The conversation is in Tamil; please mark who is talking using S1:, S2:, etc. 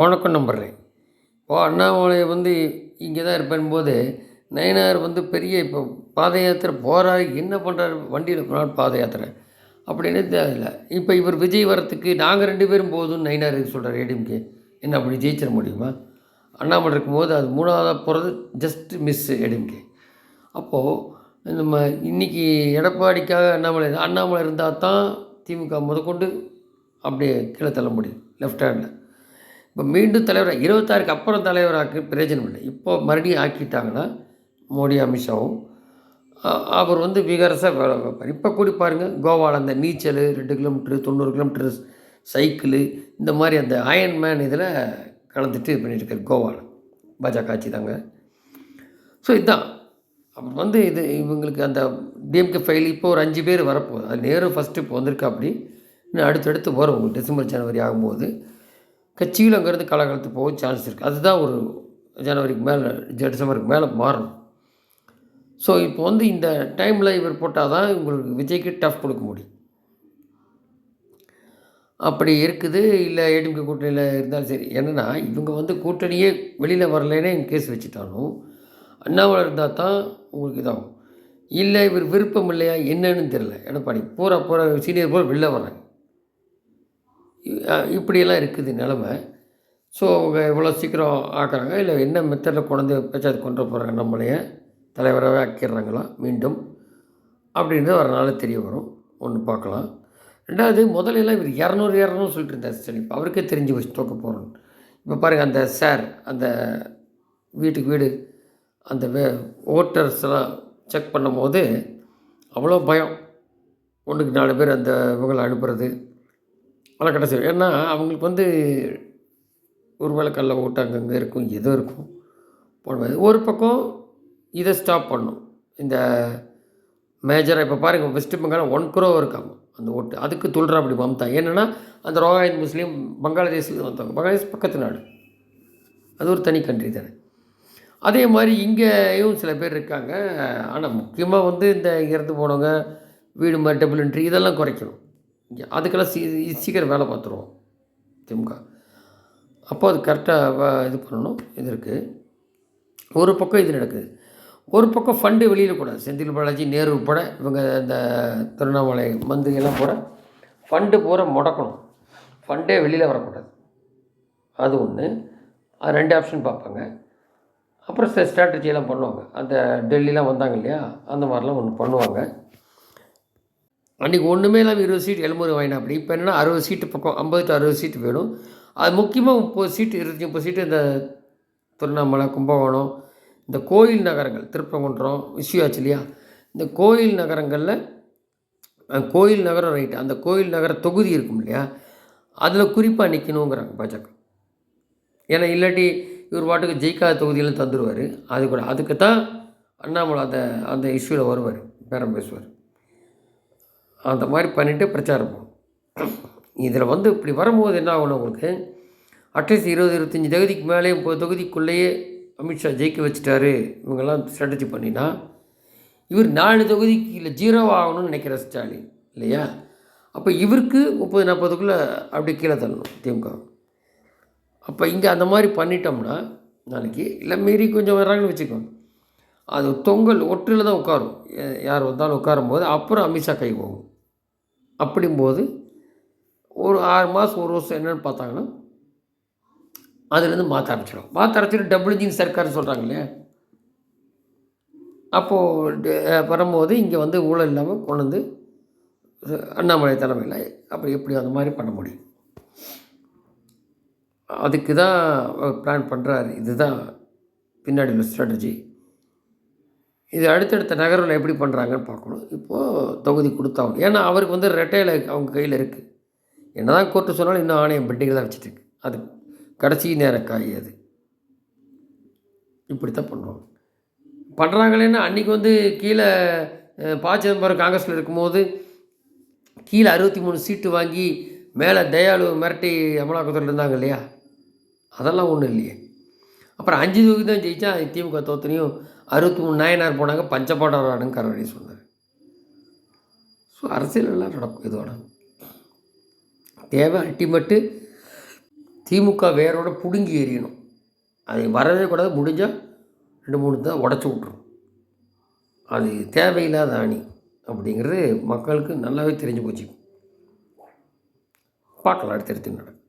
S1: வணக்கம் நம்புகிறேன் ஓ அண்ணாமலை வந்து இங்கே தான் இருப்பேன் போது நயனார் வந்து பெரிய இப்போ பாத யாத்திரை போகிறாரு என்ன பண்ணுறாரு வண்டியில் போனால் பாத யாத்திரை? அப்படின்னு தெரியல. இப்போ இவர் விஜய் வரத்துக்கு நாங்கள் ரெண்டு பேரும் போதும்னு நயனார் சொல்கிறார் ஏடிஎம்கே. என்ன அப்படி ஜெயிச்சிட முடியுமா? அண்ணாமலை இருக்கும்போது அது மூணாவதாக போகிறது ஜஸ்ட் மிஸ் ஏடிஎம்கே. அப்போது நம்ம இன்றைக்கி எடப்பாடிக்காக அண்ணாமலை அண்ணாமலை இருந்தால் தான் திமுக முதற்கொண்டு அப்படியே கீழே தள்ள முடியும் லெஃப்ட் ஹேண்டில் இப்போ மீண்டும் தலைவர் இருபத்தாறுக்கு அப்புறம் தலைவராக்கு பிரயோஜனம் இல்லை. இப்போ மறுபடியும் ஆக்கிட்டாங்கன்னா மோடி அமித்ஷாவும் அவர் வந்து விகரசாக வேலை வைப்பார் இப்போ கூடி பாருங்கள் கோவாவில் அந்த நீச்சல் ரெண்டு கிலோமீட்ரு தொண்ணூறு கிலோமீட்டர் சைக்கிளு இந்த மாதிரி அந்த அயன் மேன் இதில் கலந்துட்டு இது பண்ணிட்டு கோவாவில் பாஜக ஆட்சி தாங்க. ஸோ இதுதான். அப்புறம் வந்து இது இவங்களுக்கு அந்த டிஎம்கே ஃபைல் இப்போ ஒரு அஞ்சு பேர் வரப்போகுது. அது நேரு ஃபஸ்ட்டு இப்போ வந்திருக்கா அப்படி. இன்னும் அடுத்தடுத்து வரும். டிசம்பர் ஜனவரி ஆகும்போது. கட்சியில் அங்கேருந்து காலகாலத்துக்கு போக சான்ஸ் இருக்குது அதுதான் ஒரு ஜனவரிக்கு மேலே டிசம்பருக்கு மேலே மாறணும். ஸோ இப்போ வந்து இந்த டைமில் இவர் போட்டால் தான் உங்களுக்கு விஜய்க்கு டஃப் கொடுக்க முடியும். அப்படி இருக்குது. இல்லை ஏடிஎம்கே கூட்டணியில் இருந்தாலும் சரி. என்னென்னா இவங்க வந்து கூட்டணியே வெளியில் வரலைன்னே கேஸ் வச்சுட்டாலும் அண்ணாமலை இருந்தால் தான் உங்களுக்கு இதாகும். இல்லை இவர் விருப்பம் இல்லையா என்னன்னு தெரில எடப்பாடி பூரா பூரா சீனியர் போல் வெளில வர்றாங்க. இப்படியெல்லாம் இருக்குது நிலமை. ஸோ அவங்க இவ்வளோ சீக்கிரம் ஆக்குறாங்க. இல்லை என்ன மெத்தடில் கொண்டு பேச்சா கொண்டு போகிறாங்க நம்மளைய? தலைவராகவே ஆக்கிடுறாங்களா? மீண்டும். அப்படின்றது ஒரு நாள் தெரிய வரும். ஒன்று பார்க்கலாம். ரெண்டாவது முதலெல்லாம் இவர் இரநூறு இரநூறு சொல்லிட்டு இருந்தார் சரி. இப்போ அவருக்கே தெரிஞ்சு வச்சு தோக்க போகிறோம் இப்போ பாருங்கள் அந்த சார் அந்த வீட்டுக்கு வீடு அந்த வே ஓட்டர்ஸ் எல்லாம் செக் பண்ணும்போது அவ்வளோ பயம். ஒன்றுக்கு நாலு பேர் அந்த இவங்களை அனுப்புறது. அதெல்லாம் கடைசி ஏன்னா அவங்களுக்கு வந்து ஒரு வேளை கல்ல ஓட்டு அங்கங்கே இருக்கும் ஏதோ இருக்கும். போடுவது ஒரு பக்கம் இதை ஸ்டாப் பண்ணும். இந்த மேஜராக இப்போ பாருங்கள் வெஸ்ட் பெங்கால் ஒன் குரோ இருக்காங்க. அந்த ஓட்டு அதுக்கு துள்ளுறா அப்படி மம்தா. ஏன்னா அந்த ரோஹித் முஸ்லீம் பங்களாதேஷில் வந்தாங்க பங்களாதேஷ் பக்கத்து நாடு. அது ஒரு தனி கண்ட்ரி தானே. அதே மாதிரி இங்கேயும் சில பேர் இருக்காங்க. ஆனால் முக்கியமாக வந்து இந்த இறந்து போனவங்க வீடு மாதிரி டபுள் என்ட்ரி இதெல்லாம் குறைக்கணும். அதுக்கெல்லாம் சீ சீக்கிரம் வேலை பார்த்துருவோம் திமுக. அப்போ அது கரெக்டாக இது பண்ணணும் இது இருக்குது ஒரு பக்கம் இது நடக்குது. ஒரு பக்கம் ஃபண்டு வெளியில் கூட செந்தில் பாலாஜி நேரு உட்பட இவங்க இந்த திருவண்ணாமலை மந்திரி கூட ஃபண்டு பூரா முடக்கணும். ஃபண்டே வெளியில் வரக்கூடாது. அது ஒன்று அது ரெண்டு ஆப்ஷன் பார்ப்பாங்க. அப்புறம் சில strategy பண்ணுவாங்க. அந்த டெல்லிலாம் வந்தாங்க இல்லையா? அந்த மாதிரிலாம் ஒன்று பண்ணுவாங்க. அன்றைக்கி ஒன்றுமே இல்லாமல் இருபது சீட் எழுமுறை வாங்கினா அப்படி. இப்போ என்னென்னா அறுபது சீட்டு பக்கம் ஐம்பது டு அறுபது சீட்டு வேணும் அது முக்கியமாக முப்பது சீட்டு இருபத்தி முப்பது சீட்டு இந்த திருவண்ணாமலை கும்பகோணம் இந்த கோயில் நகரங்கள் திருப்பங்குன்றம் விஷயம் ஆச்சு இல்லையா? இந்த கோயில் நகரங்களில் கோயில் நகரம் ரைட்டு அந்த கோயில் நகர தொகுதி இருக்கும் இல்லையா? அதில் குறிப்பாக நிற்கணுங்கிறாங்க பாஜக. ஏன்னா இல்லாட்டி இவர் பாட்டுக்கு ஜெயிக்காத தொகுதியெல்லாம் தந்துடுவார் அது கூட அதுக்கு தான் அண்ணாமலை அந்த அந்த இஷ்யூவில் வருவார் பேரம் பேசுவார். அந்த மாதிரி பண்ணிவிட்டு பிரச்சாரம் போகணும் இதில் வந்து இப்படி வரும்போது என்ன ஆகணும் உங்களுக்கு அட்லீஸ்ட் இருபது இருபத்தஞ்சி தொகுதிக்கு மேலே முப்பது தொகுதிக்குள்ளேயே அமித்ஷா ஜெயிக்க வச்சுட்டாரு இவங்கெல்லாம் ஸ்ட்ராட்டஜி பண்ணினா இவர் நாலு தொகுதிக்கு இல்லை ஜீரோ ஆகணும்னு நினைக்கிற ஸ்டாலின் இல்லையா? அப்போ இவருக்கு முப்பது நாற்பதுக்குள்ளே அப்படி கீழே தள்ளணும் திமுக. அப்போ இங்கே அந்த மாதிரி பண்ணிட்டோம்னா நாளைக்கு இல்லை மீறி கொஞ்சம் வர்றாங்கன்னு வச்சுக்கோங்க. அது தொங்கல் ஒற்றில் தான் உட்காரும். யார் வந்தாலும் உட்காரும் போது அப்புறம் அமித்ஷா கை போகும். அப்படிங்கும்போது ஒரு ஆறு மாதம் ஒரு வருஷம் என்னென்னு பார்த்தாங்கன்னா அதுலேருந்து மாற்ற ஆரம்பிச்சிடும். மாற்ற ஆரம்பிச்சுட்டு டபுள் இன்ஜின் சர்க்கார்னு சொல்கிறாங்க இல்லையா அப்போது வரும்போது இங்கே வந்து ஊழல் இல்லாமல் கொண்டு வந்து அண்ணாமலை தலைமையில் அப்படி எப்படி அந்த மாதிரி பண்ண முடியும். அதுக்கு தான் பிளான் பண்ணுறாரு இதுதான் பின்னாடி உள்ள ஸ்ட்ராட்டஜி இது அடுத்தடுத்த நகரில் எப்படி பண்ணுறாங்கன்னு பார்க்கணும். இப்போது தொகுதி கொடுத்தாங்க. ஏன்னா அவருக்கு வந்து ரெட்டையில் அவங்க கையில் இருக்குது என்ன தான் கோர்ட்டு சொன்னாலும் இன்னும் ஆணையம் பெட்டிங் தான் வச்சுட்டு அது கடைசி நேர காய் அது. இப்படி தான் பண்ணுவாங்க. பண்ணுறாங்களேன்னா அன்றைக்கி வந்து கீழே பா சிதம்பரம் காங்கிரஸில் இருக்கும்போது கீழே அறுபத்தி மூணு சீட்டு வாங்கி மேலே தயாளு மிரட்டி அமலாக்கத்தில் இருந்தாங்க இல்லையா? அதெல்லாம் ஒன்றும் இல்லையே. அப்புறம் அஞ்சு தொகுதி தான் ஜெயித்தா திமுக தோத்தனையும் அறுபத்தி மூணு நாயனார் போனாங்க பஞ்சபாடரானுங்க கரவடி சொன்னார். ஸோ அரசியலெல்லாம் நடக்கும் இதோட தேவை அல்டிமேட்டு திமுக வேரோட பிடுங்கி எறியணும். அது வரவே கூடாது முடிஞ்சால் ரெண்டு மூணு தான் உடச்சி விட்ரும் அது தேவையில்லாத அணி அப்படிங்கிறது மக்களுக்கு நல்லாவே தெரிஞ்சு போச்சு. பார்க்கலாம் அடுத்தடுத்து நடக்கும்.